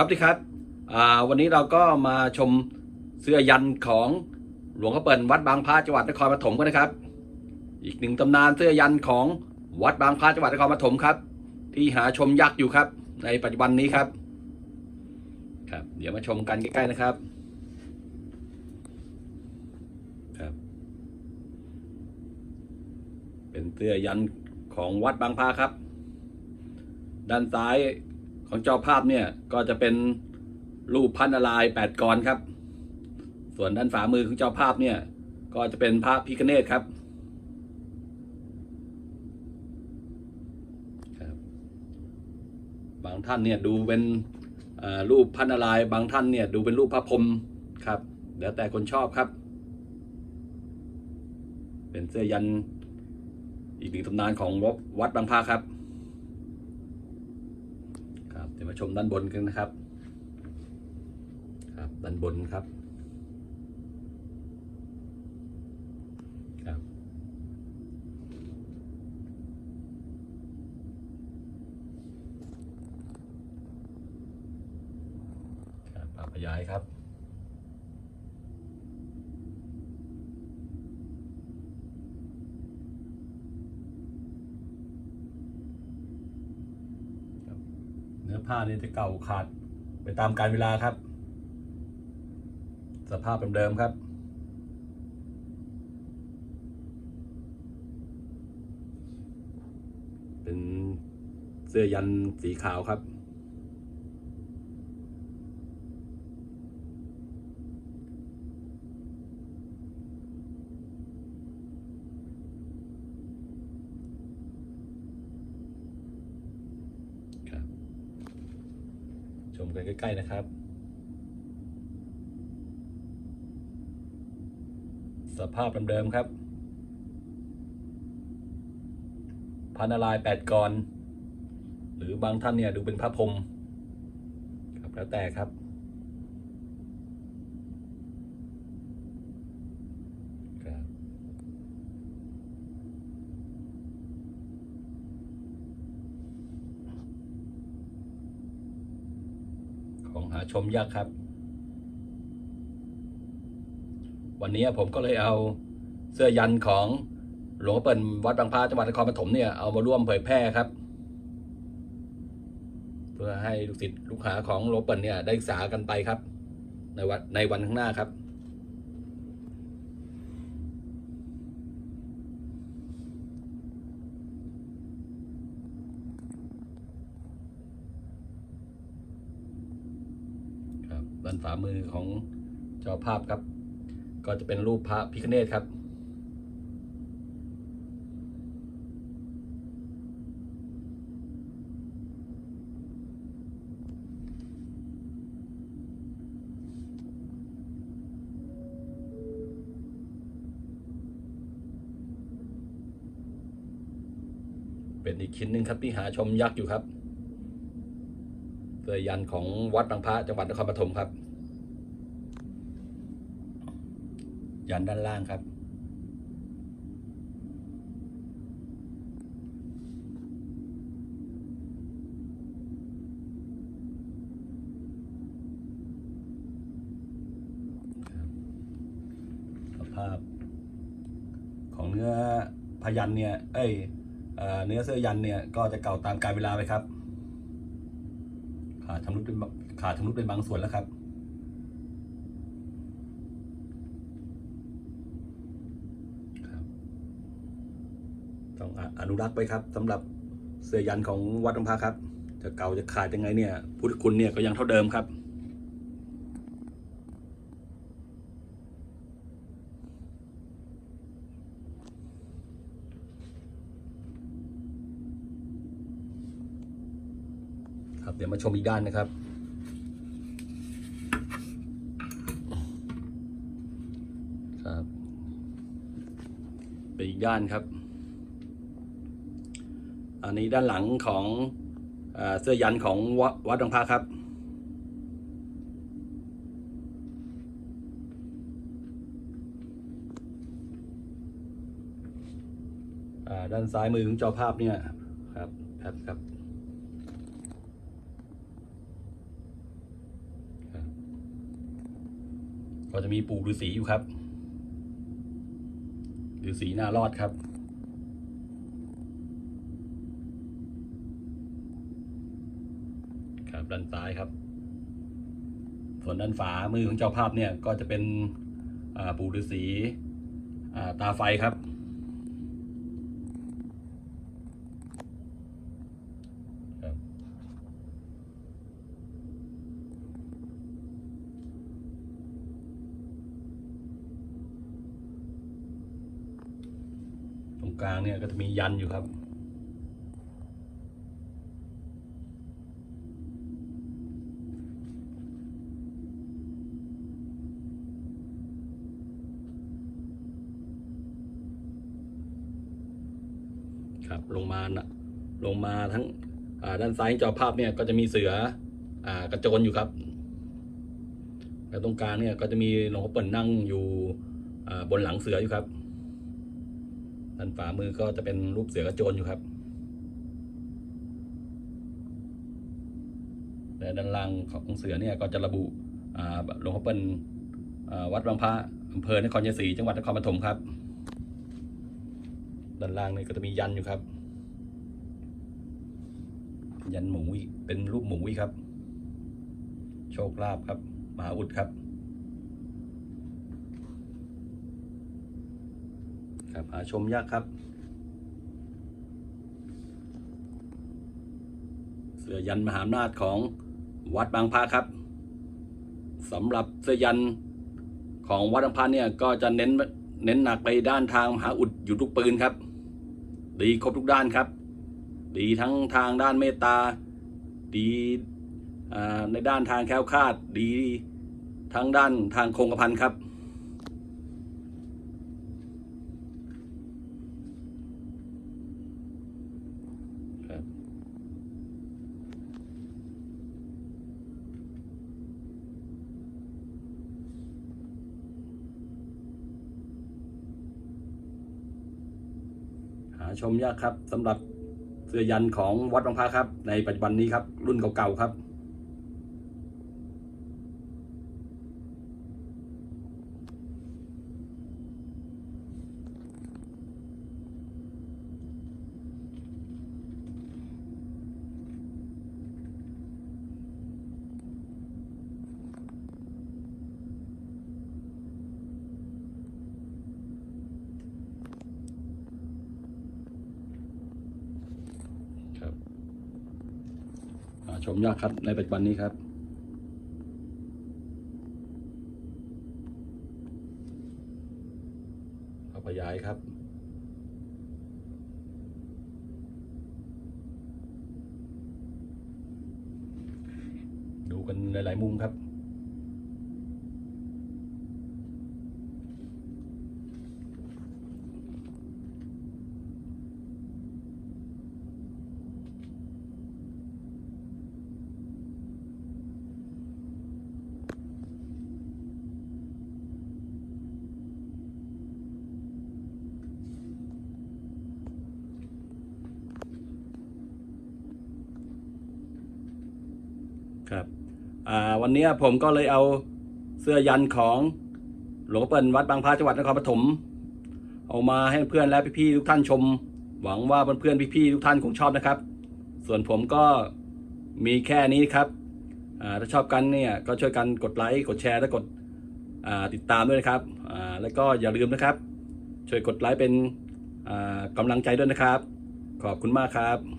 ครับที่ครับวันนี้เราก็มาชมเสื้อยันของหลวงพ่อเปิ่นวัดบางพระจังหวัดนครปฐมกันนะครับ อีกหนึ่งตำนานเสื้อยันของวัดบางพระจังหวัดนครปฐมครับ ที่หาชมยากอยู่ครับ ในปัจจุบันนี้ครับ ครับ เดี๋ยวมาชมกันใกล้ๆนะครับครับ เป็นเสื้อยันของวัดบางพระครับ ด้านซ้าย ของจอภาพเนี่ยก็จะเป็นรูปพันนารายแปดกรครับ ส่วนด้านฝ่ามือของเจ้าภาพเนี่ยก็จะเป็นพระพิคเนตครับบางท่านเนี่ยดูเป็นรูปพันนารายบางท่านเนี่ยดูเป็นรูปพระพรหมครับแล้วแต่คนชอบครับ เป็นเสื้อยันอีกหนึ่งตำนานของวัดบางพระครับครับ ดี๋ยวมาชมด้านบนกันนะครับ ครับด้านบนครับครับ ครับขยายครับ เนื้อผ้านี่จะเก่าขาดไปตามกาลเวลาครับ สภาพเดิมๆครับ เป็นเสื้อยันสีขาวครับ ชมกันใกล้ๆนะครับสภาพเดิมๆครับ พันลายแปดกร หรือบางท่านเนี่ยดูเป็นพระพรมครับแล้วแต่ครับ ของหา ชมยากครับ วันนี้ผมก็เลยเอาเสื้อยันของหลวงพ่อเปิ่นวัดบางพระจังหวัดนครปฐมเนี่ยเอามาร่วมเผยแพร่ครับ เพื่อให้ลูกศิษย์ลูกหาของหลวงพ่อเปิ่นเนี่ยได้ศึกษากันไปครับ ในวันในวันข้างหน้าครับ ครับด้าน ฝามือของจ้าภาพครับ ก็จะเป็นรูปพระพิคเนตครับ เป็นอีกชิ้นหนึ่งครับที่หาชมยักษ์อยู่ครับเสื้อยันของวัดบางพระจังหวัดนครปฐมครับ ยันด้านล่างครับ สภาพ ของเนื้อพยันเนี่ย เอ้ยเอเนื้อเสื้อยันเนี่ยก็จะเก่าตามกาลเวลาไปครับ ขาดชำรุดเป็นขาดชำรุดเป็นบางส่วนแล้วครับ ต้องอนุรักษ์ไว้ครับสำหรับเสื้อยันของวัดบางพระครับ จะเก่าจะขาดยังไงเนี่ย พุทธคุณเนี่ยก็ยังเท่าเดิมครับ ครับเดี๋ยวมาชมอีกด้านนะครับครับไปอีกด้านครับ อันนี้ด้านหลังของเสื้อยันของวัดดงพระครับ ด้านซ้ายมือของจอภาพเนี่ยครับแพครับก็จะมีปู่ฤาษีอยู่ครับฤาษีนารอดครับ ครับด้านซ้ายครับ ส่วนด้านฝามือของเจ้าภาพเนี่ยก็จะเป็นปู่ฤาษีตาไฟครับ ตรงกลางเนี่ยก็จะมียันอยู่ครับ ครับลงมานะลงมาทั้งด้านซ้ายจอภาพเนี่ยก็จะมีเสืออกระโจนอยู่ครับ แล้วตรงกลางเนี่ยก็จะมีหลวงพ่อเปิ่นนั่งอยู่บนหลังเสืออยู่ครับด้านฝ่ามือก็จะเป็นรูปเสือกระโจนอยู่ครับและด้านล่างของเสือเนี่ยก็จะระบุหลวงพ่อเปิ่นวัดบางพระอำเภอนครชัยศรีจังหวัดนครปฐมครับ ด้านล่างนี่ก็จะมียันอยู่ครับ ยันหมูเป็นรูปหมูครับ โชคลาภครับมหาอุดครับครับหาชมยากครับ เสื้อยันมหาอำนาจของวัดบางพระครับสำหรับเสื้อยันของวัดบางพระเนี่ยก็จะเน้นเน้นหนักไปด้านทางมหาอุดอยู่ทุกปืนครับ ดีครบทุกด้านครับ ดีทั้งทางด้านเมตตา ดีในด้านทางแคล้วคลาด ดีทั้งด้านทางคงกระพันครับครับ หา ชมยากครับสำหรับเสื้อยันของวัดบางพระครับ ในปัจจุบันนี้ครับรุ่นเก่าๆครับครับหา ชมยากครับในปัจจุบันนี้ครับเอาขยายครับดูกันหลาย ๆ มุมครับ ครับวันนี้ผมก็เลยเอาเสื้อยันของหลวงพ่อเปิ่นวัดบางพระจังหวัดนครปฐมเอามาให้เพื่อนและพี่ๆทุกท่านชม หวังว่าเพื่อนๆพี่ๆทุกท่านคงชอบนะครับ ส่วนผมก็มีแค่นี้ครับถ้าชอบกันเนี่ยก็ช่วยกันกดไลค์กดแชร์และกดติดตามด้วยนะครับแล้วก็อย่าลืมนะครับ ช่วยกดไลค์เป็นกำลังใจด้วยนะครับ ขอบคุณมากครับ